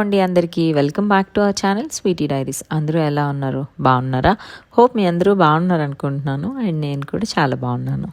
అండి అందరికీ welcome back to our channel Sweety Diaries. అందరూ ఎలా ఉన్నారు? బాగున్నారా? హోప్ మీ అందరూ బాగున్నారు అనుకుంటున్నాను అండ్ నేను కూడా చాలా బాగున్నాను.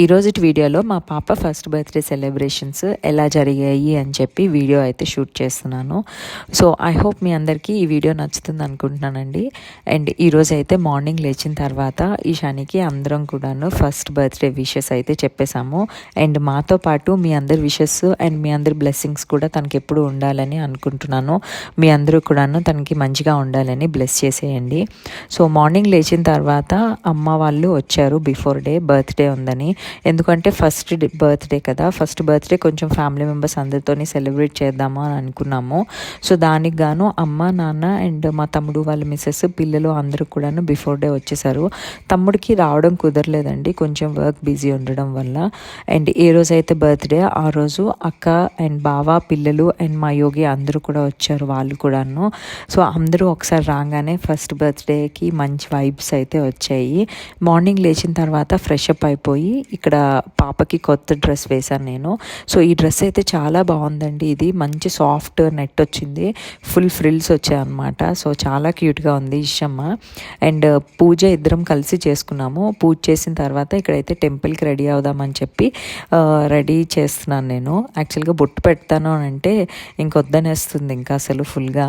ఈ వీడియోలో మా పాప ఫస్ట్ బర్త్డే సెలబ్రేషన్స్ ఎలా జరిగాయి అని చెప్పి వీడియో అయితే షూట్ చేస్తున్నాను. సో ఐ హోప్ మీ అందరికీ ఈ వీడియో నచ్చుతుంది అనుకుంటున్నానండి. అండ్ ఈరోజు అయితే మార్నింగ్ లేచిన తర్వాత ఈశానికి అందరం కూడాను ఫస్ట్ బర్త్డే విషెస్ అయితే చెప్పేశాము. అండ్ మాతో పాటు మీ అందరి విషెస్ అండ్ మీ అందరి బ్లెస్సింగ్స్ కూడా తనకి ఎప్పుడు ఉండాలని అనుకుంటున్నాను. మీ అందరూ కూడాను తనకి మంచిగా ఉండాలని బ్లెస్ చేసేయండి. సో మార్నింగ్ లేచిన తర్వాత అమ్మ వాళ్ళు వచ్చారు బిఫోర్ డే బర్త్డే ఉందని. ఎందుకంటే ఫస్ట్ బర్త్డే కదా. ఫస్ట్ బర్త్డే కొంచెం ఫ్యామిలీ మెంబర్స్ అందరితోని సెలబ్రేట్ చేద్దాము అని అనుకున్నాము. సో దానికి గాను అమ్మ నాన్న అండ్ మా తమ్ముడు వాళ్ళ మిస్సెస్ పిల్లలు అందరూ కూడాను బిఫోర్ డే వచ్చేసారు. తమ్ముడికి రావడం కుదరలేదండి. కొంచెం వర్క్ బిజీ ఉండడం వల్ల. అండ్ ఏ రోజు అయితే బర్త్డే ఆ రోజు అక్క అండ్ బావ పిల్లలు అండ్ మా యోగి అందరూ కూడా వచ్చారు వాళ్ళు కూడాను. సో అందరూ ఒకసారి రాగానే ఫస్ట్ బర్త్డేకి మంచి వైబ్స్ అయితే వచ్చాయి. మార్నింగ్ లేచిన తర్వాత ఫ్రెష్ అప్ అయిపోయి ఇక్కడ పాపకి కొత్త డ్రెస్ వేశాను నేను. సో ఈ డ్రెస్ అయితే చాలా బాగుందండి. ఇది మంచి సాఫ్ట్ నెట్ వచ్చింది. ఫుల్ ఫ్రిల్స్ వచ్చాయన్నమాట. సో చాలా క్యూట్గా ఉంది ఇష్టమ్మ అండ్ పూజ ఇద్దరం కలిసి చేసుకున్నాము. పూజ చేసిన తర్వాత ఇక్కడైతే టెంపుల్కి రెడీ అవుదామని చెప్పి రెడీ చేస్తున్నాను నేను. యాక్చువల్గా బొట్టు పెడతాను అని అంటే ఇంకొద్దనేస్తుంది ఇంకా అసలు ఫుల్గా.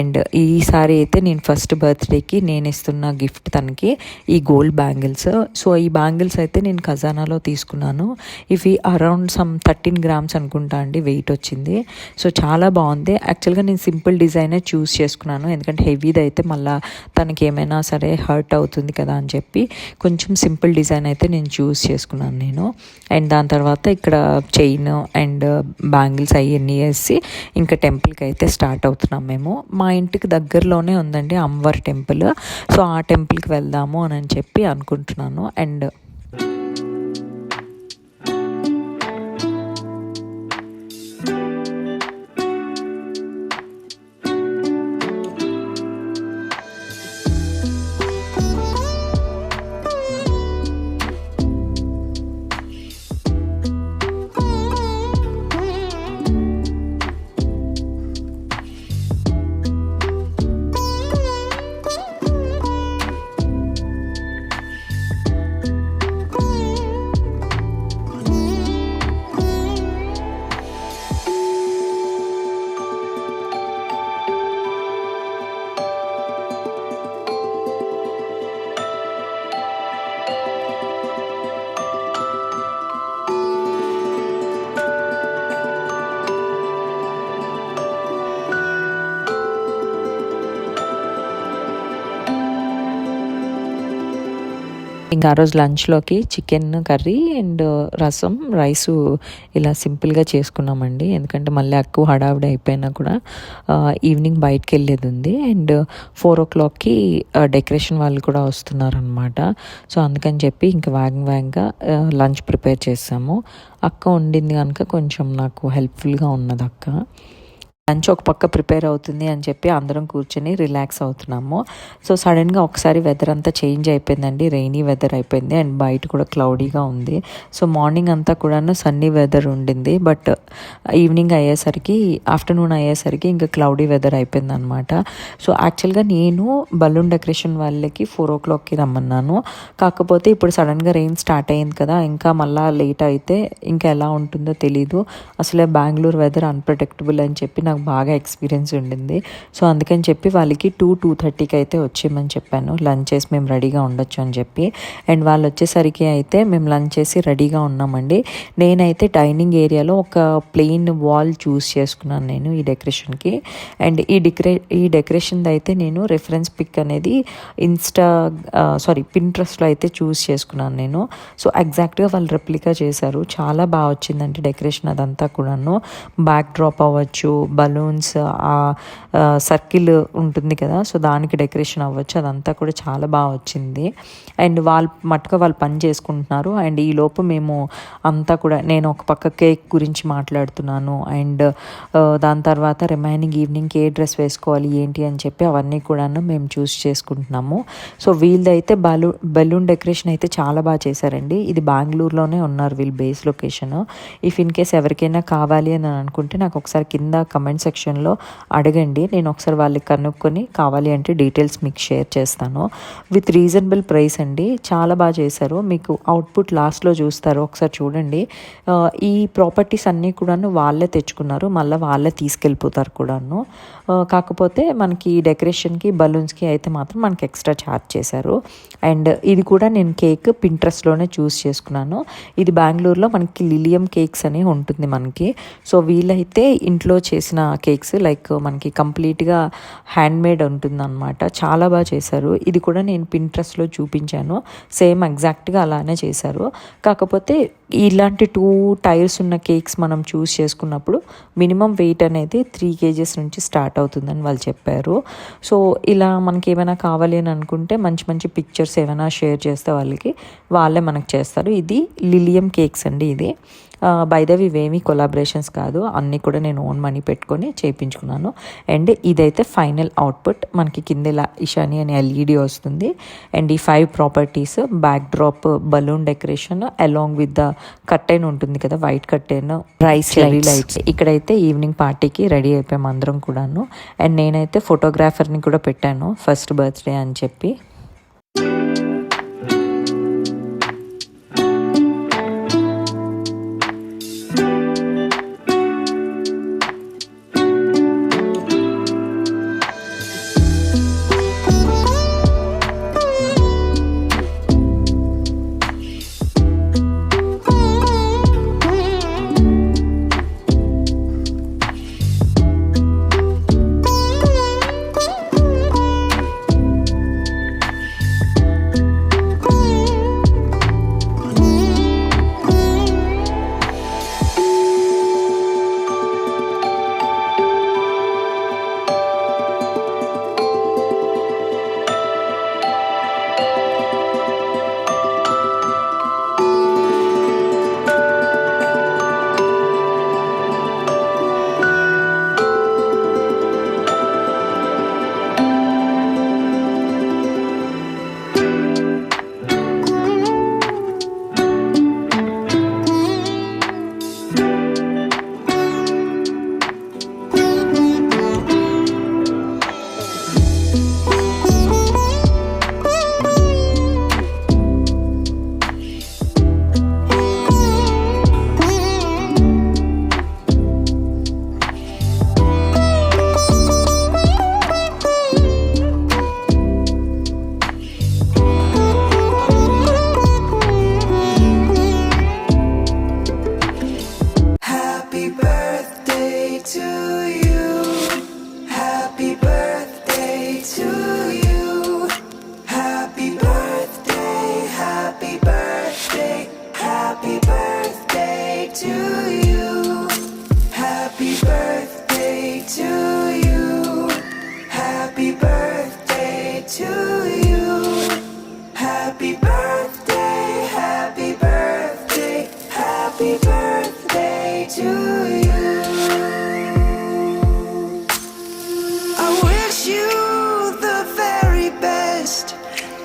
అండ్ ఈసారి అయితే నేను ఫస్ట్ బర్త్డేకి నేను ఇస్తున్న గిఫ్ట్ తనకి ఈ గోల్డ్ బ్యాంగిల్స్. సో ఈ బ్యాంగిల్స్ అయితే నేను కజాన్ ఖజానాలో తీసుకున్నాను. ఇవి అరౌండ్ సమ్ థర్టీన్ గ్రామ్స్ అనుకుంటా అండి వెయిట్ వచ్చింది. సో చాలా బాగుంది. యాక్చువల్గా నేను సింపుల్ డిజైనే చూస్ చేసుకున్నాను. ఎందుకంటే హెవీది అయితే మళ్ళీ తనకి ఏమైనా సరే హర్ట్ అవుతుంది కదా అని చెప్పి కొంచెం సింపుల్ డిజైన్ అయితే నేను చూస్ చేసుకున్నాను నేను. అండ్ దాని తర్వాత ఇక్కడ చైన్ అండ్ బ్యాంగిల్స్ అవన్నీ వేసి ఇంకా టెంపుల్కి అయితే స్టార్ట్ అవుతున్నాం మేము. మా ఇంటికి దగ్గరలోనే ఉందండి అమ్మవారి టెంపుల్. సో ఆ టెంపుల్కి వెళ్దాము అని చెప్పి అనుకుంటున్నాను. అండ్ ఇంకా ఆ రోజు లంచ్లోకి chicken curry and rasam rice ఇలా సింపుల్గా చేసుకున్నామండి. ఎందుకంటే మళ్ళీ ఎక్కువ హడావిడి అయిపోయినా కూడా ఈవినింగ్ బయటకు వెళ్ళేది ఉంది అండ్ ఫోర్ ఓ క్లాక్కి డెకరేషన్ వాళ్ళు కూడా వస్తున్నారనమాట సో అందుకని చెప్పి ఇంకా వేగం వేగంగా లంచ్ ప్రిపేర్ చేసాము. అక్క వండింది కనుక కొంచెం నాకు హెల్ప్ఫుల్గా ఉన్నది అక్క లంచ్ ఒక పక్క ప్రిపేర్ అవుతుంది అని చెప్పి అందరం కూర్చొని రిలాక్స్ అవుతున్నాము. సో సడన్గా ఒకసారి వెదర్ అంతా చేంజ్ అయిపోయిందండి. రెయినీ వెదర్ అయిపోయింది అండ్ బయట కూడా క్లౌడీగా ఉంది. సో మార్నింగ్ అంతా కూడాను సన్నీ వెదర్ ఉండింది. బట్ ఈవినింగ్ అయ్యేసరికి ఆఫ్టర్నూన్ అయ్యేసరికి ఇంకా క్లౌడీ వెదర్ అయిపోయింది అనమాట సో యాక్చువల్గా నేను బలూన్ డెకరేషన్ వాళ్ళకి ఫోర్ ఓ క్లాక్కి రమ్మన్నాను. కాకపోతే ఇప్పుడు సడన్గా రెయిన్ స్టార్ట్ అయింది కదా ఇంకా మళ్ళీ లేట్ అయితే ఇంకా ఎలా ఉంటుందో తెలీదు. అసలే బెంగళూరు వెదర్ అన్ప్రొటెక్టబుల్ అని చెప్పి నాకు బాగా ఎక్స్పీరియన్స్ ఉండింది. సో అందుకని చెప్పి వాళ్ళకి టూ టూ థర్టీకి అయితే వచ్చేయమని చెప్పాను. లంచ్ చేసి మేము రెడీగా ఉండొచ్చు అని చెప్పి. అండ్ వాళ్ళు వచ్చేసరికి అయితే మేము లంచ్ చేసి రెడీగా ఉన్నామండి. నేనైతే డైనింగ్ ఏరియాలో ఒక ప్లెయిన్ వాల్ చూస్ చేసుకున్నాను నేను ఈ డెకరేషన్కి. అండ్ ఈ డెకరే ఈ డెకరేషన్ది అయితే నేను రెఫరెన్స్ పిక్ అనేది ఇన్స్టా సారీ పింట్రెస్ట్లో అయితే చూస్ చేసుకున్నాను నేను. సో ఎగ్జాక్ట్గా వాళ్ళు రెప్లికా చేశారు. చాలా బాగా వచ్చిందంటే డెకరేషన్ అదంతా కూడాను. బ్యాక్ డ్రాప్ అవ్వచ్చు బలూన్స్ ఆ సర్కిల్ ఉంటుంది కదా సో దానికి డెకరేషన్ అవ్వచ్చు. అదంతా కూడా చాలా బాగా వచ్చింది. అండ్ వాళ్ళు మట్టుగా వాళ్ళు పని చేసుకుంటున్నారు. అండ్ ఈ లోపు మేము అంతా కూడా నేను ఒక పక్క కేక్ గురించి మాట్లాడుతున్నాను. అండ్ దాని తర్వాత రిమైనింగ్ ఈవినింగ్ ఏ డ్రెస్ వేసుకోవాలి ఏంటి అని చెప్పి అవన్నీ కూడాను మేము చూస్ చేసుకుంటున్నాము. సో వీళ్ళదైతే బలూ బెలూన్ డెకరేషన్ అయితే చాలా బాగా చేశారండి. ఇది బెంగళూరులోనే ఉన్నారు వీళ్ళు base location. If in case ఎవరికైనా కావాలి అని అనుకుంటే నాకు ఒకసారి కింద కమెంట్ కామెంట్ సెక్షన్లో అడగండి. నేను ఒకసారి వాళ్ళకి కనుక్కొని కావాలి అంటే డీటెయిల్స్ మీకు షేర్ చేస్తాను. విత్ రీజనబుల్ ప్రైస్ అండి. చాలా బాగా చేశారు. మీకు అవుట్పుట్ లాస్ట్లో చూస్తారు. ఒకసారి చూడండి. ఈ ప్రాపర్టీస్ అన్నీ కూడాను వాళ్ళే తెచ్చుకున్నారు. మళ్ళీ వాళ్ళే తీసుకెళ్ళిపోతారు కూడాను. కాకపోతే మనకి డెకరేషన్కి బలూన్స్కి అయితే మాత్రం మనకి ఎక్స్ట్రా ఛార్జ్ చేశారు. అండ్ ఇది కూడా నేను కేక్ పింట్రెస్ట్లోనే చూస్ చేసుకున్నాను. ఇది బెంగళూరులో మనకి లిలియం కేక్స్ అని ఉంటుంది మనకి. సో వీళ్ళైతే ఇంట్లో చేసిన కేక్స్ లైక్ మనకి కంప్లీట్గా హ్యాండ్ మేడ్ ఉంటుందన్నమాట. చాలా బాగా చేశారు. ఇది కూడా నేను పింట్రెస్ట్లో చూపించాను. సేమ్ ఎగ్జాక్ట్గా అలానే చేశారు. కాకపోతే ఇలాంటి టూ టైర్స్ ఉన్న కేక్స్ మనం చూస్ చేసుకున్నప్పుడు మినిమం వెయిట్ అనేది త్రీ కేజెస్ నుంచి స్టార్ట్ అవుతుందని వాళ్ళు చెప్పారు. సో ఇలా మనకి ఏమైనా కావాలి అని అనుకుంటే మంచి మంచి పిక్చర్స్ ఏమైనా షేర్ చేస్తే వాళ్ళకి వాళ్ళే మనకు చేస్తారు. ఇది లిలియం కేక్స్ అండి ఇది. బైదవి ఇవేమీ కొలాబరేషన్స్ కాదు. అన్నీ కూడా నేను ఓన్ మనీ పెట్టుకొని చేయించుకున్నాను. అండ్ ఇదైతే ఫైనల్ అవుట్పుట్ మనకి కింద ఇలా ఇషాని అనే ఎల్ఈడి వస్తుంది. అండ్ ఈ five properties backdrop balloon decoration along with the curtain ఉంటుంది కదా వైట్ కట్టెన్ రైస్ లైట్స్ ఇక్కడైతే ఈవినింగ్ పార్టీకి రెడీ అయిపోయాం అందరం కూడాను. అండ్ నేనైతే ఫోటోగ్రాఫర్ని కూడా పెట్టాను ఫస్ట్ బర్త్డే అని చెప్పి.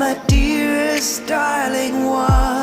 My dearest darling one.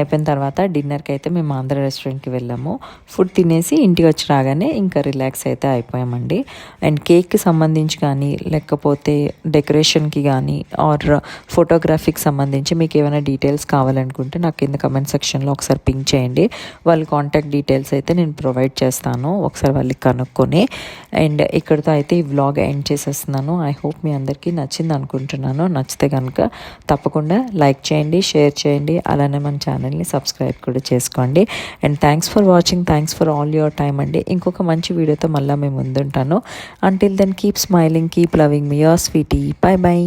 అయిపోయిన తర్వాత డిన్నర్కి అయితే మేము ఆంధ్ర రెస్టారెంట్కి వెళ్ళాము. ఫుడ్ తినేసి ఇంటికి వచ్చి రాగానే ఇంకా రిలాక్స్ అయితే అయిపోయామండి. అండ్ కేక్కి సంబంధించి కానీ లేకపోతే డెకరేషన్కి కానీ ఆర్ ఫోటోగ్రఫీకి సంబంధించి మీకు ఏమైనా డీటెయిల్స్ కావాలనుకుంటే నాకు కింద కమెంట్ సెక్షన్లో ఒకసారి పింక్ చేయండి. వాళ్ళ కాంటాక్ట్ డీటెయిల్స్ అయితే నేను ప్రొవైడ్ చేస్తాను ఒకసారి వాళ్ళకి కనుక్కొని. అండ్ ఇక్కడితో అయితే ఈ వ్లాగ్ ఎండ్ చేసేస్తున్నాను. ఐ హోప్ మీ అందరికీ నచ్చింది అనుకుంటున్నాను. నచ్చితే కనుక తప్పకుండా లైక్ చేయండి షేర్ చేయండి. అలానే మన ఛానల్ని సబ్స్క్రైబ్ కూడా చేసుకోండి. And thanks for watching thanks for all your time అండి. ఇంకొక మంచి వీడియోతో మళ్ళీ మేము ముందుంటాను until then keep smiling keep loving me your Sweety bye by